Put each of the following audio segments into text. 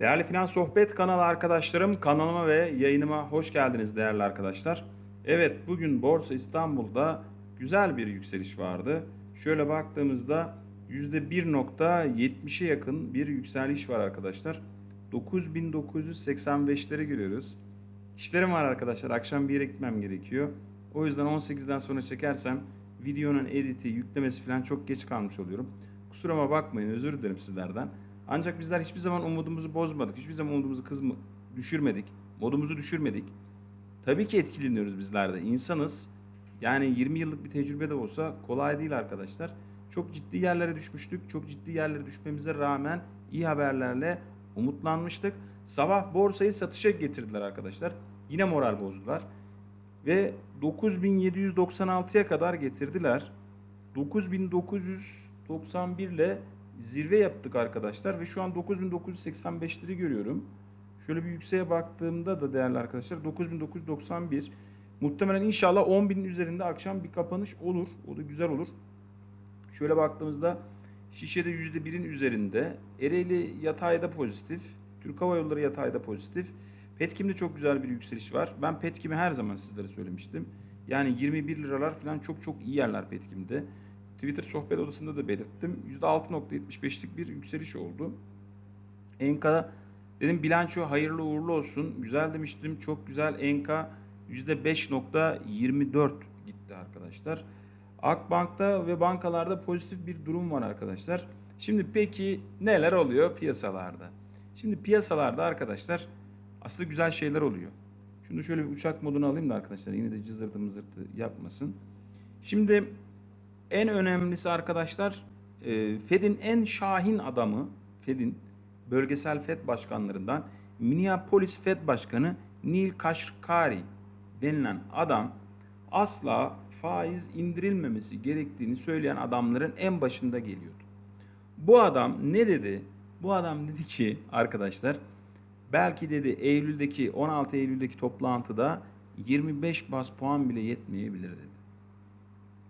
Değerli Finans Sohbet kanalı arkadaşlarım, kanalıma ve yayınıma hoş geldiniz değerli arkadaşlar. Evet, bugün Borsa İstanbul'da güzel bir yükseliş vardı. Şöyle baktığımızda %1.70'e yakın bir yükseliş var arkadaşlar. 9985'leri görüyoruz. İşlerim var arkadaşlar, akşam bir yere gitmem gerekiyor. O yüzden 18'den sonra çekersem videonun editi, yüklemesi falan çok geç kalmış oluyorum. Kusuruma bakmayın, özür dilerim sizlerden. Ancak bizler hiçbir zaman umudumuzu bozmadık. Hiçbir zaman umudumuzu kızma, düşürmedik. Modumuzu düşürmedik. Tabii ki etkileniyoruz bizler de. İnsanız. Yani 20 yıllık bir tecrübe de olsa kolay değil arkadaşlar. Çok ciddi yerlere düşmüştük. Çok ciddi yerlere düşmemize rağmen iyi haberlerle umutlanmıştık. Sabah borsayı satışa getirdiler arkadaşlar. Yine moral bozdular. Ve 9796'ya kadar getirdiler. 9991 ile zirve yaptık arkadaşlar ve şu an 9985'leri görüyorum. Şöyle bir yükseğe baktığımda da değerli arkadaşlar 9991 muhtemelen inşallah 10.000'in üzerinde akşam bir kapanış olur. O da güzel olur. Şöyle baktığımızda Şişe'de %1'in üzerinde. Ereğli yatayda pozitif. Türk Hava Yolları yatayda pozitif. Petkim'de çok güzel bir yükseliş var. Ben Petkim'i her zaman sizlere söylemiştim. Yani 21 liralar falan çok çok iyi yerler Petkim'de. Twitter sohbet odasında da belirttim. %6.75'lik bir yükseliş oldu. Enka dedim bilanço hayırlı uğurlu olsun. Güzel demiştim. Çok güzel. Enka %5.24 gitti arkadaşlar. Akbank'ta ve bankalarda pozitif bir durum var arkadaşlar. Şimdi peki neler oluyor piyasalarda? Şimdi piyasalarda arkadaşlar aslında güzel şeyler oluyor. Şunu şöyle bir uçak moduna alayım da arkadaşlar yine de cızırtı mızırtı yapmasın. Şimdi en önemlisi arkadaşlar e, Fed'in en şahin adamı Fed'in bölgesel Fed başkanlarından Minneapolis Fed Başkanı Neil Kashkari denilen adam asla faiz indirilmemesi gerektiğini söyleyen adamların en başında geliyordu. Bu adam ne dedi? Bu adam dedi ki arkadaşlar belki dedi Eylül'deki 16 Eylül'deki toplantıda 25 bas puan bile yetmeyebilir dedi.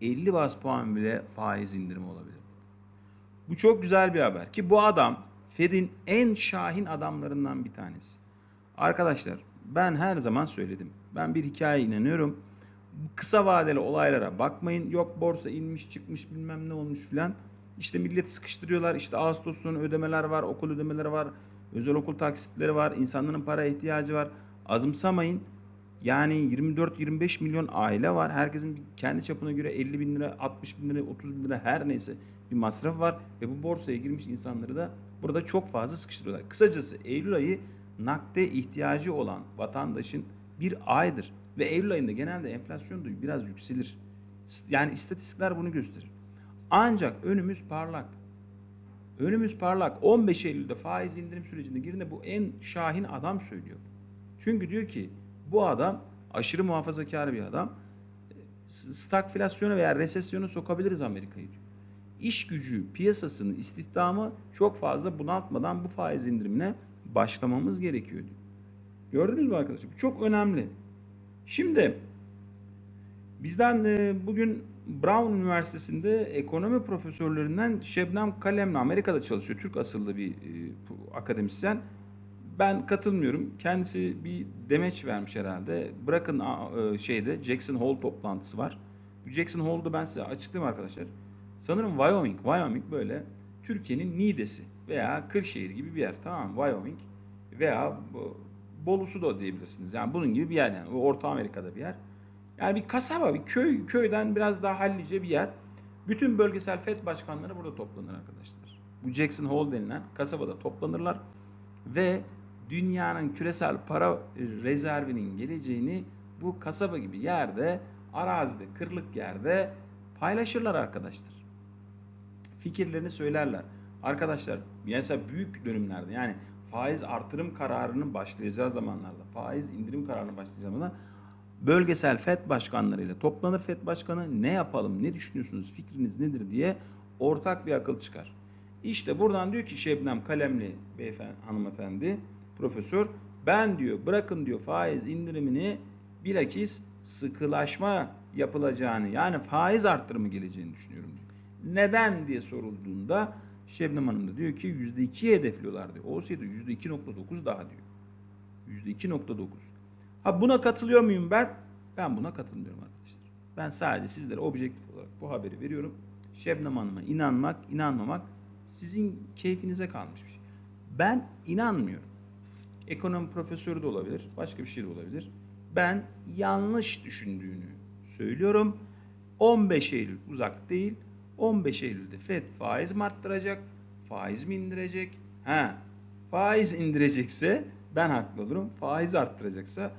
50 bas puan bile faiz indirimi olabilir. Bu çok güzel bir haber ki bu adam Fed'in en şahin adamlarından bir tanesi. Arkadaşlar ben her zaman söyledim. Ben bir hikaye inanıyorum. Kısa vadeli olaylara bakmayın. Yok borsa inmiş çıkmış bilmem ne olmuş filan. İşte milleti sıkıştırıyorlar. İşte Ağustos'un ödemeler var, okul ödemeleri var, özel okul taksitleri var, insanların para ihtiyacı var. Azımsamayın. Yani 24-25 milyon aile var. Herkesin kendi çapına göre 50 bin lira, 60 bin lira, 30 bin lira her neyse bir masraf var. Ve bu borsaya girmiş insanları da burada çok fazla sıkıştırıyorlar. Kısacası Eylül ayı nakde ihtiyacı olan vatandaşın bir aydır. Ve Eylül ayında genelde enflasyon da biraz yükselir. Yani istatistikler bunu gösterir. Ancak önümüz parlak. Önümüz parlak. 15 Eylül'de faiz indirim sürecinde girdiğinde bu en şahin adam söylüyor. Çünkü diyor ki bu adam aşırı muhafazakar bir adam. Stagflasyona veya resesyona sokabiliriz Amerika'yı diyor. İş gücü piyasasını, istihdamı çok fazla bunaltmadan bu faiz indirimine başlamamız gerekiyor diyor. Gördünüz mü arkadaşlar? Bu çok önemli. Şimdi bizden e, bugün Brown Üniversitesi'nde ekonomi profesörlerinden Şebnem Kalemli Amerika'da çalışıyor. Türk asıllı bir e, akademisyen. Ben katılmıyorum. Kendisi bir demeç vermiş herhalde. Bırakın e, şeyde Jackson Hole toplantısı var. Jackson Hole'da ben size açıklayayım arkadaşlar. Sanırım Wyoming. Wyoming böyle Türkiye'nin Niğde'si veya Kırşehir gibi bir yer. Tamam? Wyoming veya Bolusu da diyebilirsiniz. Yani bunun gibi bir yer yani. Orta Amerika'da bir yer. Yani bir kasaba, bir köy, köyden biraz daha hallice bir yer. Bütün bölgesel FED başkanları burada toplanır arkadaşlar. Bu Jackson Hole denilen kasabada toplanırlar ve dünyanın küresel para rezervinin geleceğini bu kasaba gibi yerde, arazide, kırlık yerde paylaşırlar arkadaşlar. Fikirlerini söylerler. Arkadaşlar mesela büyük dönümlerde yani faiz artırım kararının başlayacağı zamanlarda, faiz indirim kararının başlayacağı zamanlarda bölgesel FED başkanlarıyla toplanır FED başkanı ne yapalım, ne düşünüyorsunuz, fikriniz nedir diye ortak bir akıl çıkar. İşte buradan diyor ki Şebnem Kalemli beyefendi, hanımefendi, profesör ben diyor bırakın diyor faiz indirimini bilakis sıkılaşma yapılacağını yani faiz arttırımı geleceğini düşünüyorum diyor. Neden diye sorulduğunda Şebnem Hanım da diyor ki %2'ye hedefliyorlar diyor. Olsaydı %2.9 daha diyor. %2.9. Ha buna katılıyor muyum ben? Ben buna katılmıyorum arkadaşlar. Ben sadece sizlere objektif olarak bu haberi veriyorum. Şebnem Hanım'a inanmak, inanmamak sizin keyfinize kalmış bir şey. Ben inanmıyorum. Ekonomi profesörü de olabilir, başka bir şey de olabilir. Ben yanlış düşündüğünü söylüyorum. 15 Eylül uzak değil. 15 Eylül'de FED faiz mi arttıracak? Faiz mi indirecek? Ha, faiz indirecekse ben haklı olurum. Faiz arttıracaksa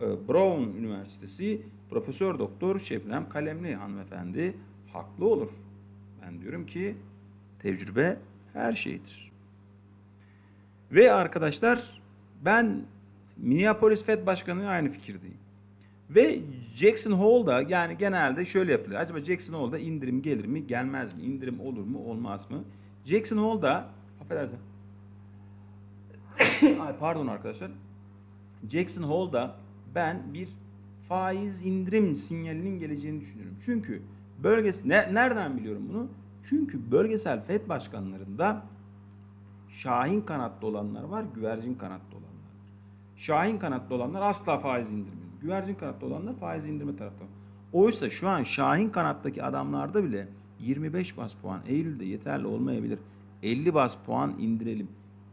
e, Brown Üniversitesi Profesör Doktor Şebnem Kalemli hanımefendi haklı olur. Ben diyorum ki tecrübe her şeydir. Ve arkadaşlar ben Minneapolis Fed Başkanı aynı fikirdeyim. Ve Jackson Hole'da yani genelde şöyle yapılıyor. Acaba Jackson Hole'da indirim gelir mi gelmez mi? İndirim olur mu olmaz mı? Jackson Hole'da affedersin. Ay pardon arkadaşlar. Jackson Hole'da ben bir faiz indirim sinyalinin geleceğini düşünüyorum. Çünkü bölgesi ne, nereden biliyorum bunu? Çünkü bölgesel FED başkanlarında Şahin kanatlı olanlar var, güvercin kanatlı olanlar. Şahin kanatlı olanlar asla faiz indirmiyor. Güvercin kanatlı olanlar faiz indirme tarafta. Oysa şu an Şahin kanattaki adamlarda bile 25 bas puan Eylül'de yeterli olmayabilir. 50 bas puan indirelim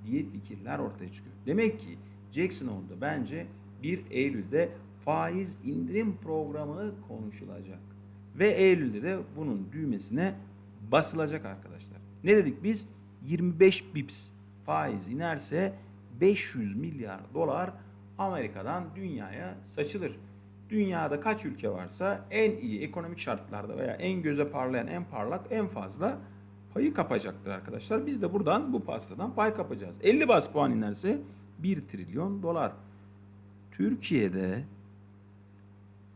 diye fikirler ortaya çıkıyor. Demek ki Jackson Hole'da bence 1 Eylül'de faiz indirim programı konuşulacak. Ve Eylül'de de bunun düğmesine basılacak arkadaşlar. Ne dedik biz? 25 bips faiz inerse 500 milyar dolar Amerika'dan dünyaya saçılır. Dünyada kaç ülke varsa en iyi ekonomik şartlarda veya en göze parlayan, en parlak, en fazla payı kapacaktır arkadaşlar. Biz de buradan bu pastadan pay kapacağız. 50 bas puan inerse 1 trilyon dolar. Türkiye'de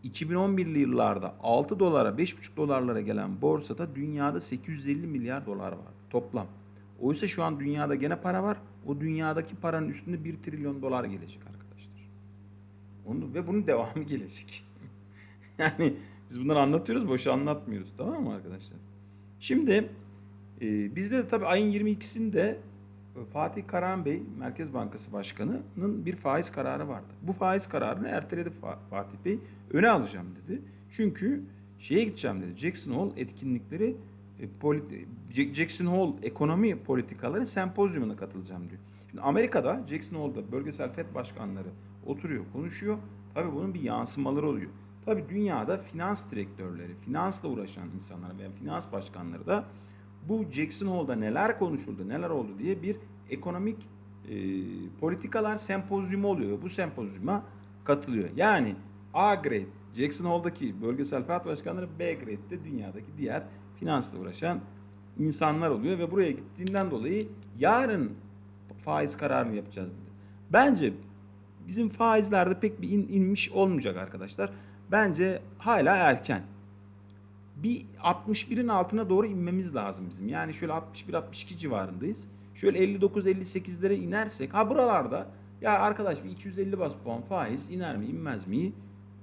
2011'li yıllarda 6 dolara 5,5 dolarlara gelen borsada dünyada 850 milyar dolar var toplam. Oysa şu an dünyada gene para var. O dünyadaki paranın üstünde 1 trilyon dolar gelecek arkadaşlar. Onu, ve bunun devamı gelecek. yani biz bunları anlatıyoruz boşa anlatmıyoruz tamam mı arkadaşlar? Şimdi e, bizde de tabii ayın 22'sinde e, Fatih Karahan Bey Merkez Bankası Başkanı'nın bir faiz kararı vardı. Bu faiz kararını erteledi Fa- Fatih Bey. Öne alacağım dedi. Çünkü şeye gideceğim dedi. Jackson Hole etkinlikleri Jackson Hole ekonomi politikaları sempozyumuna katılacağım diyor. Şimdi Amerika'da Jackson Hole'da bölgesel FED başkanları oturuyor, konuşuyor. Tabii bunun bir yansımaları oluyor. Tabii dünyada finans direktörleri, finansla uğraşan insanlar veya finans başkanları da bu Jackson Hole'da neler konuşuldu, neler oldu diye bir ekonomik e, politikalar sempozyumu oluyor ve bu sempozyuma katılıyor. Yani A grade Jackson Hole'daki bölgesel FED başkanları B grade'de dünyadaki diğer finansla uğraşan insanlar oluyor ve buraya gittiğinden dolayı yarın faiz kararını yapacağız dedi. Bence bizim faizlerde pek bir in- inmiş olmayacak arkadaşlar. Bence hala erken. Bir 61'in altına doğru inmemiz lazım bizim. Yani şöyle 61-62 civarındayız. Şöyle 59-58'lere inersek ha buralarda ya arkadaş bir 250 bas puan faiz iner mi inmez mi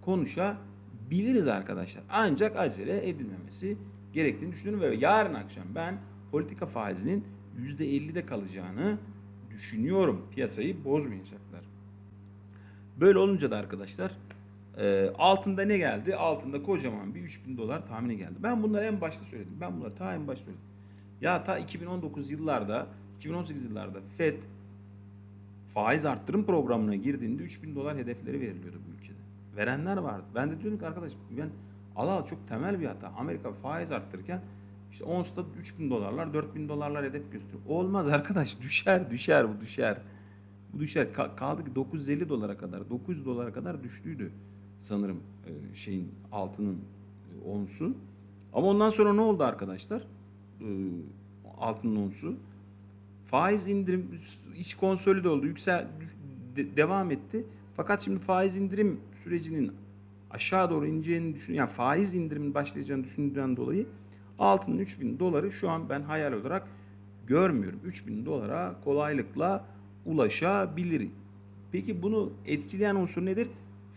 konuşabiliriz arkadaşlar. Ancak acele edilmemesi gerektiğini düşünüyorum ve yarın akşam ben politika faizinin %50'de kalacağını düşünüyorum. Piyasayı bozmayacaklar. Böyle olunca da arkadaşlar e, altında ne geldi? Altında kocaman bir 3000 dolar tahmini geldi. Ben bunları en başta söyledim. Ben bunları ta en başta söyledim. Ya ta 2019 yıllarda, 2018 yıllarda FED faiz arttırım programına girdiğinde 3000 dolar hedefleri veriliyordu bu ülkede. Verenler vardı. Ben de diyorum ki arkadaş ben al al çok temel bir hata. Amerika faiz arttırırken işte onsta 3000 dolarlar 4000 dolarlar hedef gösteriyor. Olmaz arkadaş düşer düşer bu düşer. Bu düşer. Ka- kaldı ki 950 dolara kadar 900 dolara kadar düştüydü sanırım şeyin altının onsu. Ama ondan sonra ne oldu arkadaşlar? Altının onsu. Faiz indirim iş konsolide oldu. Yüksel de- devam etti. Fakat şimdi faiz indirim sürecinin aşağı doğru ineceğini düşün yani faiz indirimin başlayacağını düşündüğünden dolayı altının 3000 doları şu an ben hayal olarak görmüyorum. 3000 dolara kolaylıkla ulaşabilir. Peki bunu etkileyen unsur nedir?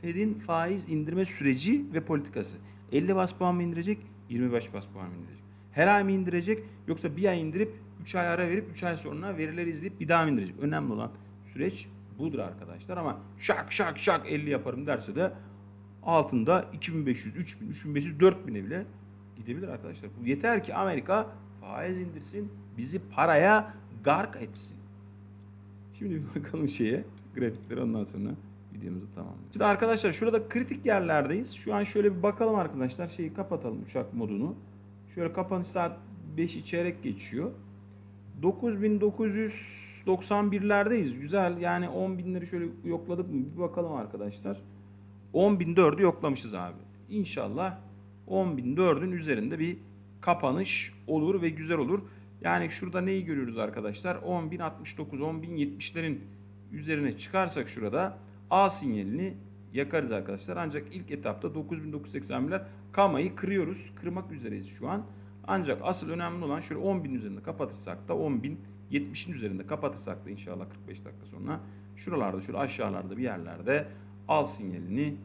Fed'in faiz indirme süreci ve politikası. 50 bas puan mı indirecek? 25 bas puan mı indirecek? Her ay mı indirecek? Yoksa bir ay indirip 3 ay ara verip 3 ay sonra verileri izleyip bir daha indirecek. Önemli olan süreç budur arkadaşlar ama şak şak şak 50 yaparım derse de altında 2500, 3000, 3500, 4000'e bile gidebilir arkadaşlar. Bu yeter ki Amerika faiz indirsin, bizi paraya gark etsin. Şimdi bir bakalım şeye, grafikleri ondan sonra videomuzu tamamlayalım. Şimdi arkadaşlar şurada kritik yerlerdeyiz. Şu an şöyle bir bakalım arkadaşlar. Şeyi kapatalım uçak modunu. Şöyle kapanış saat 5 çeyrek geçiyor. 9991'lerdeyiz. Güzel. Yani 10 binleri şöyle yokladık mı? Bir bakalım arkadaşlar. 10.004'ü yoklamışız abi. İnşallah 10.004'ün üzerinde bir kapanış olur ve güzel olur. Yani şurada neyi görüyoruz arkadaşlar? 10.069, 10.070'lerin üzerine çıkarsak şurada A sinyalini yakarız arkadaşlar. Ancak ilk etapta 9.981'ler kamayı kırıyoruz. Kırmak üzereyiz şu an. Ancak asıl önemli olan şöyle 10.000 üzerinde kapatırsak da 10.070'in üzerinde kapatırsak da inşallah 45 dakika sonra şuralarda şöyle aşağılarda bir yerlerde al sinyalini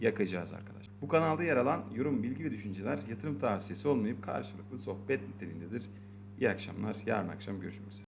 yakacağız arkadaşlar. Bu kanalda yer alan yorum, bilgi ve düşünceler yatırım tavsiyesi olmayıp karşılıklı sohbet niteliğindedir. İyi akşamlar. Yarın akşam görüşmek üzere.